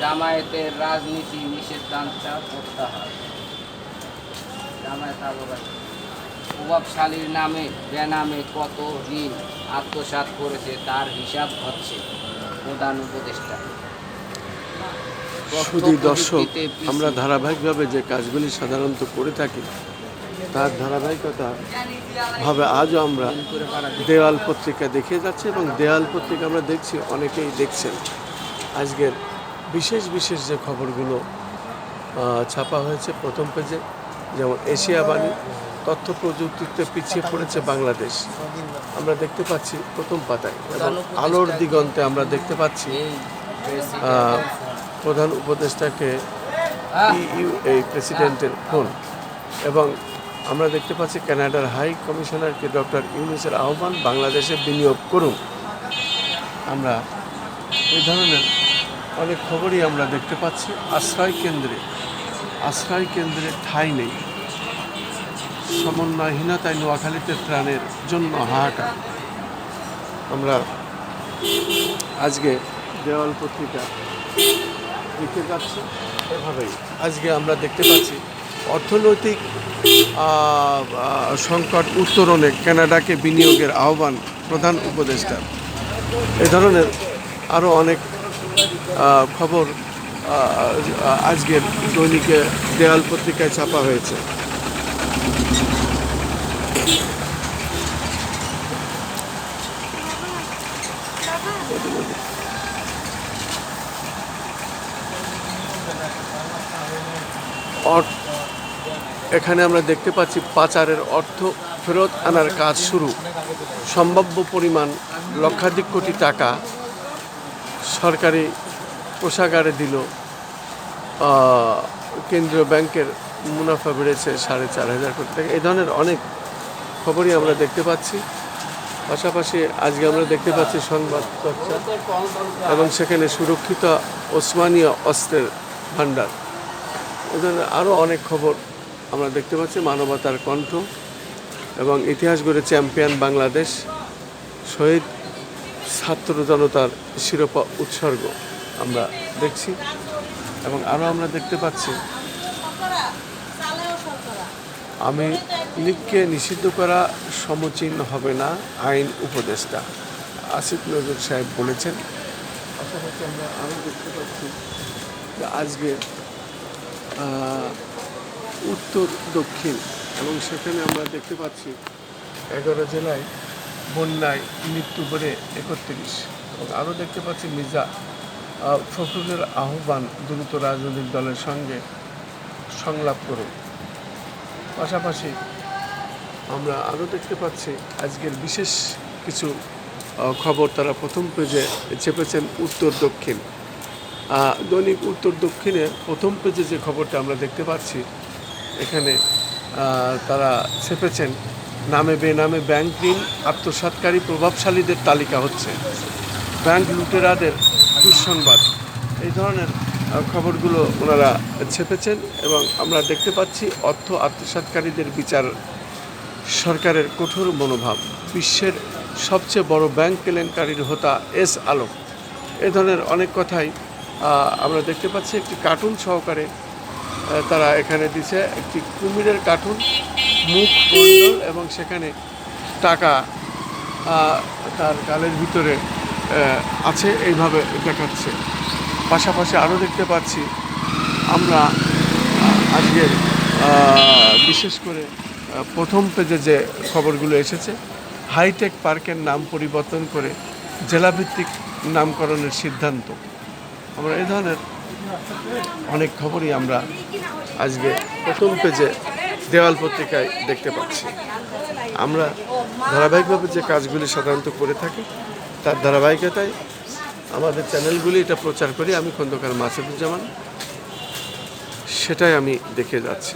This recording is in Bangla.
জামায়াতের রাজনীতি নিষেধাজ্ঞা প্রত্যাহার জামায়াত বাকর। প্রভাবশালীর নামে বেনামে কত ঋণ আত্মসাৎ করেছে তার হিসাব হচ্ছে প্রধান উপদেষ্টা। শুধু দর্শক আমরা ধারাবাহিকভাবে যে কাজগুলি সাধারণত করে থাকি তার ধারাবাহিকতা ভাবে আজও আমরা দেওয়াল পত্রিকা দেখে যাচ্ছি এবং দেওয়াল পত্রিকা আমরা দেখছি অনেকেই দেখছেন। আজকের বিশেষ বিশেষ যে খবরগুলো ছাপা হয়েছে প্রথম পেজে, যেমন এশিয়া বাণী, তথ্য প্রযুক্তিতে পিছিয়ে পড়েছে বাংলাদেশ। আমরা দেখতে পাচ্ছি প্রথম পাতায় এবং আলোর দিগন্তে আমরা দেখতে পাচ্ছি প্রধান উপদেষ্টাকে এই প্রেসিডেন্টের ফোন। এবং আমরা দেখতে পাচ্ছি কানাডার হাই কমিশনারকে ডক্টর ইউনুসের আহ্বান বাংলাদেশে বিনিয়োগ করুন। আমরা এই ধরনের অনেক খবরই আমরা দেখতে পাচ্ছি। আশ্রয় কেন্দ্রে আশ্রয় কেন্দ্রে ঠাঁই নেই। সমন্বয়হীনতায় নোয়াখালীতে ত্রাণের জন্য হাহাকার। আমরা আজকে দেওয়াল পত্রিকা দেখতে যাচ্ছে। এভাবেই আজকে আমরা দেখতে পাচ্ছি অর্থনৈতিক সংকট উত্তরণে কানাডাকে বিনিয়োগের আহ্বান প্রধান উপদেষ্টা। এ ধরনের আরও অনেক খবর আজকের দৈনিকে দেওয়াল পত্রিকায় ছাপা হয়েছে। এখানে আমরা দেখতে পাচ্ছি পাচারের অর্থ ফেরত আনার কাজ শুরু। সম্ভাব্য পরিমাণ লক্ষাধিক কোটি টাকা সরকারি কোষাগারে দিল কেন্দ্রীয় ব্যাংকের মুনাফা বেড়েছে সাড়ে চার হাজার কোটি টাকা। এই ধরনের অনেক খবরই আমরা দেখতে পাচ্ছি। পাশাপাশি আজকে আমরা দেখতে পাচ্ছি সংবাদ চর্চা এবং সেখানে সুরক্ষিত ওসমানীয় অস্ত্রের ভাণ্ডার। এ ধরনের আরও অনেক খবর আমরা দেখতে পাচ্ছি, মানবতার কণ্ঠ এবং ইতিহাস গড়ে চ্যাম্পিয়ন বাংলাদেশ শহীদ ছাত্র জনতার শিরোপা উৎসর্গ আমরা দেখছি এবং আরও আমরা দেখতে পাচ্ছি, আমি লীগকে নিষিদ্ধ করা সমীচীন হবে না, আইন উপদেষ্টা আসিফ নজর সাহেব বলেছেন। পাশাপাশি আমরা আরও দেখতে পাচ্ছি যে আজকে উত্তর, দক্ষিণ এবং সেখানে আমরা দেখতে পাচ্ছি এগারো জেলায় বন্যায় মৃত্যু বেড়ে একত্রিশ। এবং আরও দেখতে পাচ্ছি মির্জা ফখরুলের আহ্বান দ্রুত রাজনৈতিক দলের সঙ্গে সংলাপ করুন। পাশাপাশি আমরা আরও দেখতে পাচ্ছি আজকের বিশেষ কিছু খবর। তারা প্রথম পেজে চেপেছেন উত্তর, দক্ষিণ। দৈনিক উত্তর, দক্ষিণে প্রথম পেজে যে খবরটা আমরা দেখতে পাচ্ছি, এখানে তারা ছেপেছেন নামে বেনামে ব্যাংক ঋণ আত্মসাৎকারী প্রভাবশালীদের তালিকা হচ্ছে। ব্যাংক লুটেরাদের দুঃসংবাদ। এই ধরনের খবরগুলো ওনারা ছেপেছেন এবং আমরা দেখতে পাচ্ছি অর্থ আত্মসাৎকারীদের বিচার সরকারের কঠোর মনোভাব। বিশ্বের সবচেয়ে বড় ব্যাংক কেলেঙ্কারির হোতা এস আলম। এ ধরনের অনেক কথাই আমরা দেখতে পাচ্ছি। একটি কার্টুন সহকারে তারা এখানে দিছে। একটি কুমিরের কার্টুন। মুখ মণ্ডল এবং সেখানে টাকা তার গালের ভিতরে আছে, এইভাবে দেখাচ্ছে। পাশাপাশি আরও দেখতে পাচ্ছি, আমরা আজকের বিশেষ করে প্রথম পেজে যে খবরগুলো এসেছে, হাইটেক পার্কের নাম পরিবর্তন করে জেলাভিত্তিক নামকরণের সিদ্ধান্ত। আমরা এই ধরনের অনেক খবরই আমরা আজকে প্রথম পেজে দেওয়াল পত্রিকায় দেখতে পাচ্ছি। আমরা ধারাবাহিকভাবে যে কাজগুলি সাধারণত করে থাকি, তার ধারাবাহিকতায় আমাদের চ্যানেলগুলি এটা প্রচার করি। আমি খন্দকার মাসুদুজ্জামান, সেটাই আমি দেখে যাচ্ছি।